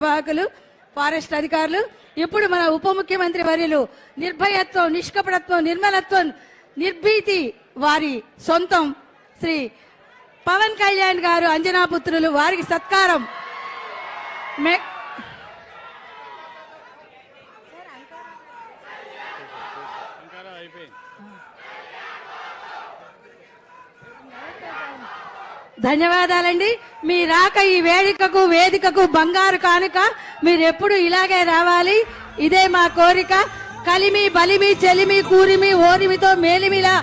నిర్వాహకులు ఫారెస్ట్ అధికారులు ఇప్పుడు మన ఉప ముఖ్యమంత్రి వర్యులు నిర్భయత్వం నిష్కపటత్వం నిర్మలత్వం నిర్భీతి వారి సొంతం శ్రీ పవన్ కళ్యాణ్ గారు అంజనాపుత్రులు వారికి సత్కారం మే- ధన్యవాదాలండి. మీ రాక ఈ వేదికకు వేదికకు బంగారు కానుక. మీరు ఎప్పుడు ఇలాగే రావాలి. ఇదే మా కోరిక. కలిమి బలిమి చెలిమి కూరిమి ఓరిమితో మేలిమిలా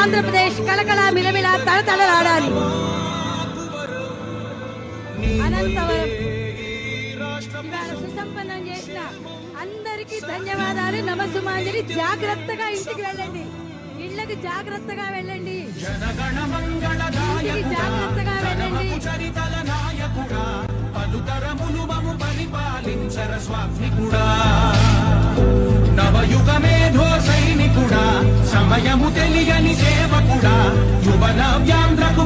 ఆంధ్రప్రదేశ్ కలకల మిలమిల తలతలలాడాలి. అనంతవరం. సుసంపన్నం చేసిన అందరికీ ధన్యవాదాలు. నమస్సుమాంజలి జాగ్రత్తగా ఇంటికి వెళ్ళండి. ఇళ్ళకి జాగ్రత్తగా వెళ్ళండి. ఇంటికి జాగ్రత్తగా వెళ్ళండి పరిపాలించర స్వామికుడా నవయుగ మేధో సైనికుడా సమయము తెలియని సేవకుడా యువ నవ్యాంధ్రకు